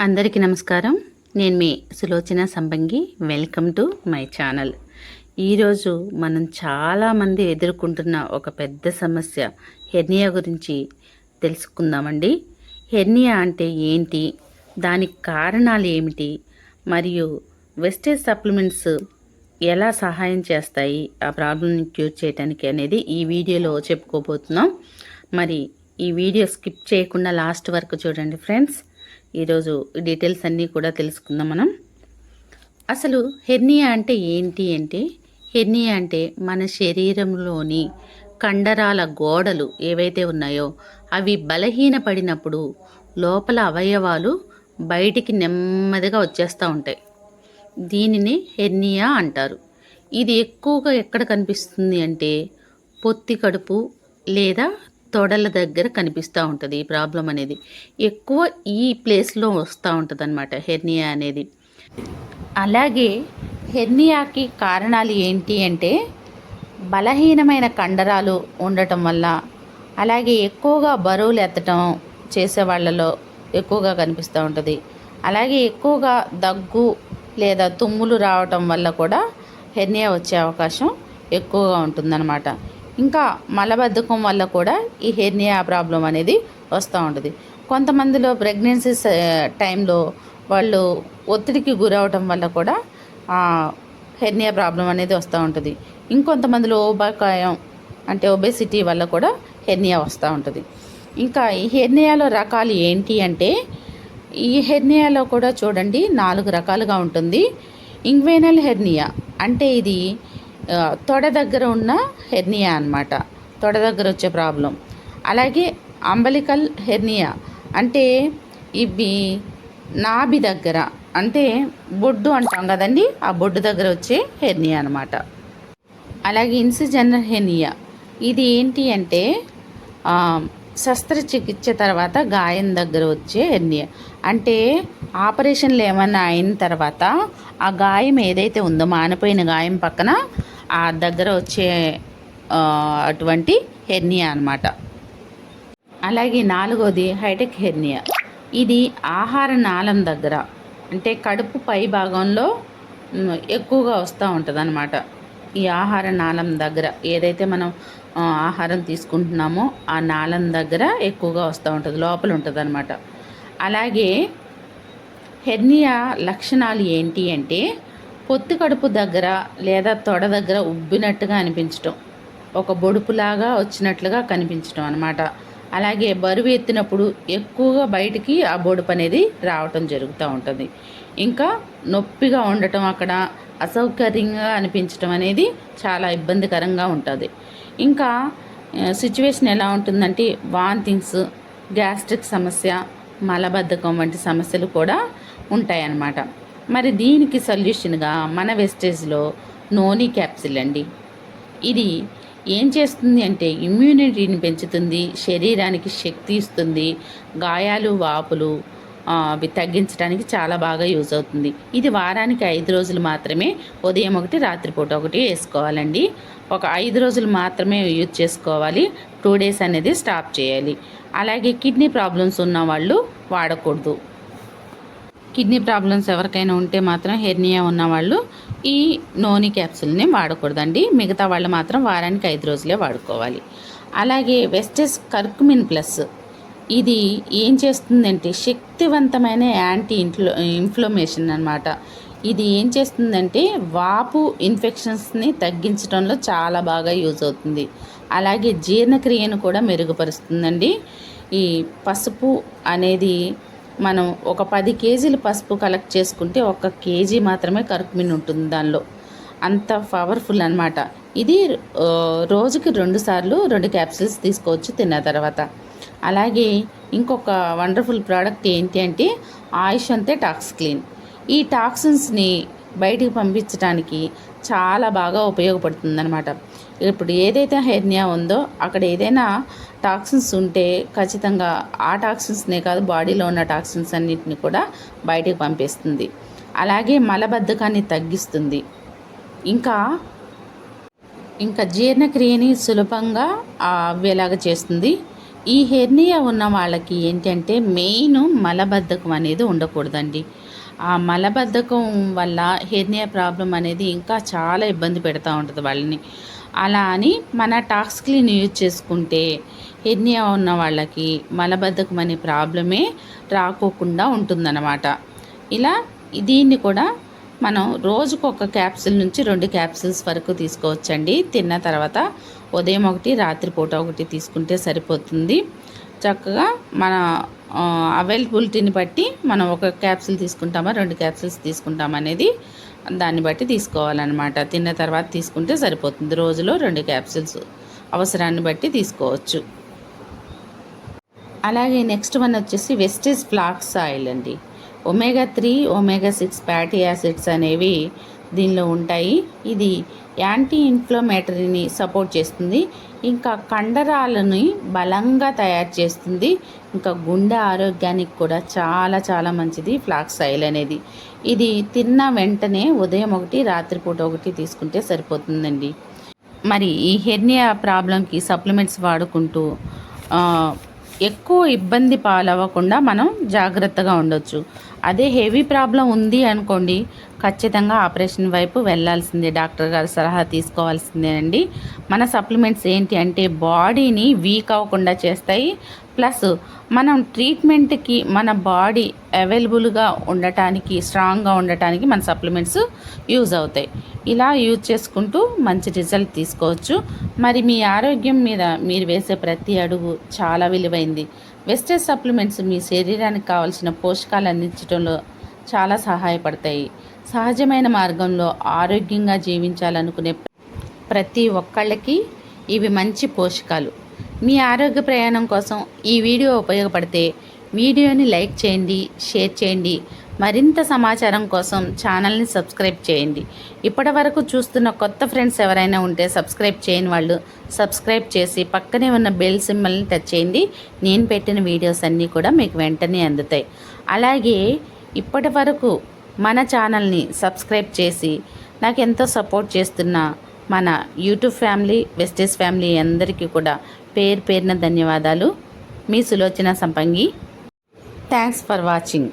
అందరికీ నమస్కారం. నేను మీ Sulochana Sambangi. Welcome to my channel ఈరోజు మనం చాలామంది ఎదుర్కొంటున్న ఒక పెద్ద సమస్య హెర్నియా గురించి తెలుసుకుందామండి. హెర్నియా అంటే ఏంటి? దానికి కారణాలు ఏమిటి? మరియు వెస్టేజ్ సప్లిమెంట్స్ ఎలా సహాయం చేస్తాయి? ఆ ప్రాబ్లమ్ని క్యూర్ చేయడానికి అనేది ఈ వీడియోలో చెప్పుకోబోతున్నాం. మరి ఈ వీడియో స్కిప్ చేయకుండా లాస్ట్ వరకు చూడండి ఫ్రెండ్స్. ఈరోజు డీటెయిల్స్ అన్నీ కూడా తెలుసుకుందాం మనం. అసలు హెర్నియా అంటే ఏంటి అంటే హెర్నియా అంటే మన శరీరంలోని కండరాల గోడలు ఏవైతే ఉన్నాయో అవి బలహీనపడినప్పుడు లోపల అవయవాలు బయటికి నెమ్మదిగా వచ్చేస్తూ ఉంటాయి. దీనిని హెర్నియా అంటారు. ఇది ఎక్కువగా ఎక్కడ కనిపిస్తుంది అంటే పొత్తి కడుపు లేదా తొడల దగ్గర కనిపిస్తూ ఉంటుంది ఈ ప్రాబ్లం అనేది. ఎక్కువ ఈ ప్లేస్లో వస్తూ ఉంటుంది అనమాట హెర్నియా అనేది. అలాగే హెర్నియాకి కారణాలు ఏంటి అంటే బలహీనమైన కండరాలు ఉండటం వల్ల అలాగే ఎక్కువగా బరువులు ఎత్తటం చేసే వాళ్ళలో ఎక్కువగా కనిపిస్తూ ఉంటుంది. అలాగే ఎక్కువగా దగ్గు లేదా తుమ్ములు రావటం వల్ల కూడా హెర్నియా వచ్చే అవకాశం ఎక్కువగా ఉంటుందన్నమాట. ఇంకా మలబద్ధకం వల్ల కూడా ఈ హెర్నియా ప్రాబ్లం అనేది వస్తూ ఉంటుంది. కొంతమందిలో ప్రెగ్నెన్సీ టైంలో వాళ్ళు ఒత్తిడికి గురవటం వల్ల కూడా హెర్నియా ప్రాబ్లం అనేది వస్తూ ఉంటుంది. ఇంకొంతమందిలో ఓబాకాయం అంటే ఒబేసిటీ వల్ల కూడా హెర్నియా వస్తూ ఉంటుంది. ఇంకా ఈ హెర్నియాలో రకాలు ఏంటి అంటే ఈ హెర్నియాలో కూడా చూడండి నాలుగు రకాలుగా ఉంటుంది. ఇంగ్వేనల్ హెర్నియా అంటే ఇది తొడ దగ్గర ఉన్న హెర్నియా అన్నమాట. తొడ దగ్గర వచ్చే ప్రాబ్లం. అలాగే అంబలికల్ హెర్నియా అంటే ఇవి నాభి దగ్గర అంటే బొడ్డు అంటాం కదండి ఆ బొడ్డు దగ్గర వచ్చే హెర్నియా అనమాట అలాగే ఇన్సిజనల్ హెర్నియా ఇది ఏంటి అంటే శస్త్రచికిత్స తర్వాత గాయం దగ్గర వచ్చే హెర్నియా. అంటే ఆపరేషన్లు ఏమైనా అయిన తర్వాత ఆ గాయం ఏదైతే ఉందో మానిపోయిన గాయం పక్కన ఆ దగ్గర వచ్చే అటువంటి హెర్నియా అన్నమాట. అలాగే నాలుగోది హైటెక్ హెర్నియా. ఇది ఆహార నాళం దగ్గర అంటే కడుపు పై భాగంలో ఎక్కువగా వస్తూ ఉంటుంది అనమాట ఈ ఆహార నాళం దగ్గర ఏదైతే మనం ఆహారం తీసుకుంటున్నామో ఆ నాళం దగ్గర ఎక్కువగా వస్తూ ఉంటుంది లోపల ఉంటుంది అనమాట అలాగే హెర్నియా లక్షణాలు ఏంటి అంటే పొత్తి కడుపు దగ్గర లేదా తొడ దగ్గర ఉబ్బినట్టుగా అనిపించటం. ఒక బొడుపులాగా వచ్చినట్లుగా కనిపించడం అనమాట అలాగే బరువు ఎత్తినప్పుడు ఎక్కువగా బయటికి ఆ బొడుపు అనేది రావటం జరుగుతూ ఉంటుంది. ఇంకా నొప్పిగా ఉండటం అక్కడ అసౌకర్యంగా అనిపించడం అనేది చాలా ఇబ్బందికరంగా ఉంటుంది. ఇంకా సిచ్యువేషన్ ఎలా ఉంటుందంటే వాంతింగ్స్ గ్యాస్ట్రిక్ సమస్య మలబద్ధకం వంటి సమస్యలు కూడా ఉంటాయన్నమాట. మరి దీనికి సొల్యూషన్గా మన వెస్టేజ్లో నోని క్యాప్సిల్ అండి. ఇది ఏం చేస్తుంది అంటే ఇమ్యూనిటీని పెంచుతుంది శరీరానికి శక్తి ఇస్తుంది గాయాలు వాపులు అవి తగ్గించడానికి చాలా బాగా యూజ్ అవుతుంది. ఇది వారానికి ఐదు రోజులు మాత్రమే ఉదయం ఒకటి రాత్రిపూట ఒకటి వేసుకోవాలండి. ఒక ఐదు రోజులు మాత్రమే యూజ్ చేసుకోవాలి. టూ డేస్ అనేది స్టాప్ చేయాలి. అలాగే కిడ్నీ ప్రాబ్లమ్స్ ఉన్న వాళ్ళు వాడకూడదు. కిడ్నీ ప్రాబ్లమ్స్ ఎవరికైనా ఉంటే మాత్రం హెర్నియా ఉన్న వాళ్ళు ఈ నోని క్యాప్సూల్ని వాడకూడదండి. మిగతా వాళ్ళు మాత్రం వారానికి ఐదు రోజులే వాడుకోవాలి. అలాగే వెస్టెస్ కర్కుమిన్ ప్లస్. ఇది ఏం చేస్తుందంటే శక్తివంతమైన యాంటీ ఇన్ఫ్లో ఇన్ఫ్లమేషన్ అనమాట ఇది ఏం చేస్తుందంటే వాపు ఇన్ఫెక్షన్స్ని తగ్గించడంలో చాలా బాగా యూజ్ అవుతుంది. అలాగే జీర్ణక్రియను కూడా మెరుగుపరుస్తుందండి. ఈ పసుపు అనేది మనం ఒక పది కేజీలు పసుపు కలెక్ట్ చేసుకుంటే ఒక కేజీ మాత్రమే కరుకుమిన్ ఉంటుంది దానిలో. అంత పవర్ఫుల్ అనమాట ఇది రోజుకి రెండు సార్లు రెండు క్యాప్సిల్స్ తీసుకోవచ్చు తిన్న తర్వాత. అలాగే ఇంకొక వండర్ఫుల్ ప్రోడక్ట్ ఏంటి అంటే ఆయుష్ అంతే టాక్స్ క్లీన్. ఈ టాక్సిన్స్ని బయటికి పంపించడానికి చాలా బాగా ఉపయోగపడుతుంది అనమాట ఇప్పుడు ఏదైతే హెర్నియా ఉందో అక్కడ ఏదైనా టాక్సిన్స్ ఉంటే ఖచ్చితంగా ఆ టాక్సిన్స్నే కాదు బాడీలో ఉన్న టాక్సిన్స్ అన్నిటిని కూడా బయటికి పంపిస్తుంది. అలాగే మలబద్ధకాన్ని తగ్గిస్తుంది. ఇంకా ఇంకా జీర్ణక్రియని సులభంగా అవ్వేలాగా చేస్తుంది. ఈ హెర్నియా ఉన్న వాళ్ళకి ఏంటంటే మెయిన్ మలబద్ధకం అనేది ఉండకూడదండి. ఆ మలబద్ధకం వల్ల హెర్నియా ప్రాబ్లం అనేది ఇంకా చాలా ఇబ్బంది పెడతా ఉంటుంది వాళ్ళని. అలా అని మన టాక్స్ క్లీన్ యూజ్ చేసుకుంటే హెర్నియా ఉన్న వాళ్ళకి మలబద్ధకం అనే ప్రాబ్లమే రాకోకుండా ఉంటుందన్నమాట. ఇలా దీన్ని కూడా మనం రోజుకు ఒక క్యాప్సిల్ నుంచి రెండు క్యాప్సిల్స్ వరకు తీసుకోవచ్చండి. తిన్న తర్వాత ఉదయం ఒకటి రాత్రిపూట ఒకటి తీసుకుంటే సరిపోతుంది. చక్కగా మన అవైలబిలిటీని బట్టి మనం ఒక క్యాప్సిల్ తీసుకుంటామా రెండు క్యాప్సిల్స్ తీసుకుంటామా అనేది దాన్ని బట్టి తీసుకోవాలన్నమాట. తిన్న తర్వాత తీసుకుంటే సరిపోతుంది. రోజులో రెండు క్యాప్సిల్స్ అవసరాన్ని బట్టి తీసుకోవచ్చు. అలాగే నెక్స్ట్ వన్ వచ్చేసి వెస్టేజ్ ఫ్లాక్స్ ఆయిల్ అండి. Omega three omega six fatty acids అనేవి దీనిలో ఉంటాయి. ఇది యాంటీ ఇన్ఫ్లమేటరీని సపోర్ట్ చేస్తుంది. ఇంకా కండరాలని బలంగా తయారు చేస్తుంది. ఇంకా గుండె ఆరోగ్యానికి కూడా చాలా చాలా మంచిది ఫ్లాక్స్ ఆయిల్ అనేది. ఇది తిన్న వెంటనే ఉదయం ఒకటి రాత్రిపూట ఒకటి తీసుకుంటే సరిపోతుందండి. మరి ఈ హెర్నియా ప్రాబ్లంకి సప్లిమెంట్స్ వాడుకుంటూ ఎక్కువ ఇబ్బంది పాలవ్వకుండా మనం జాగ్రత్తగా ఉండొచ్చు. అదే హెవీ ప్రాబ్లం ఉంది అనుకోండి ఖచ్చితంగా ఆపరేషన్ వైపు వెళ్ళాల్సిందే. డాక్టర్ గారి సలహా తీసుకోవాల్సిందేనండి. మన సప్లిమెంట్స్ ఏంటి అంటే బాడీని వీక్ అవ్వకుండా చేస్తాయి. ప్లస్ మనం ట్రీట్మెంట్కి మన బాడీ అవైలబుల్గా ఉండటానికి స్ట్రాంగ్గా ఉండటానికి మన సప్లిమెంట్స్ యూజ్ అవుతాయి. ఇలా యూజ్ చేసుకుంటూ మంచి రిజల్ట్ తీసుకోవచ్చు. మరి మీ ఆరోగ్యం మీద మీరు వేసే ప్రతి అడుగు చాలా విలువైంది. వెస్టర్న్ సప్లిమెంట్స్ మీ శరీరానికి కావాల్సిన పోషకాలు అందించడంలో చాలా సహాయపడతాయి. సహజమైన మార్గంలో ఆరోగ్యంగా జీవించాలనుకునే ప్రతి ఒక్కళ్ళకి ఇవి మంచి పోషకాలు. మీ ఆరోగ్య ప్రయాణం కోసం ఈ వీడియో ఉపయోగపడితే వీడియోని లైక్ చేయండి షేర్ చేయండి మరింత సమాచారం కోసం ఛానల్ని సబ్స్క్రైబ్ చేయండి. ఇప్పటి వరకు చూస్తున్న కొత్త ఫ్రెండ్స్ ఎవరైనా ఉంటే సబ్స్క్రైబ్ చేయని వాళ్ళు సబ్స్క్రైబ్ చేసి పక్కనే ఉన్న బెల్ సింబల్ని టచ్ చేయండి. నేను పెట్టిన వీడియోస్ అన్నీ కూడా మీకు వెంటనే అందుతాయి. అలాగే ఇప్పటి వరకు మన ఛానల్ని సబ్స్క్రైబ్ చేసి నాకు ఎంతో సపోర్ట్ చేస్తున్న మన యూట్యూబ్ ఫ్యామిలీ వెస్టేజ్ ఫ్యామిలీ అందరికీ కూడా పేరు పేరున ధన్యవాదాలు. మీ Sulochana Sampangi. Thanks for watching.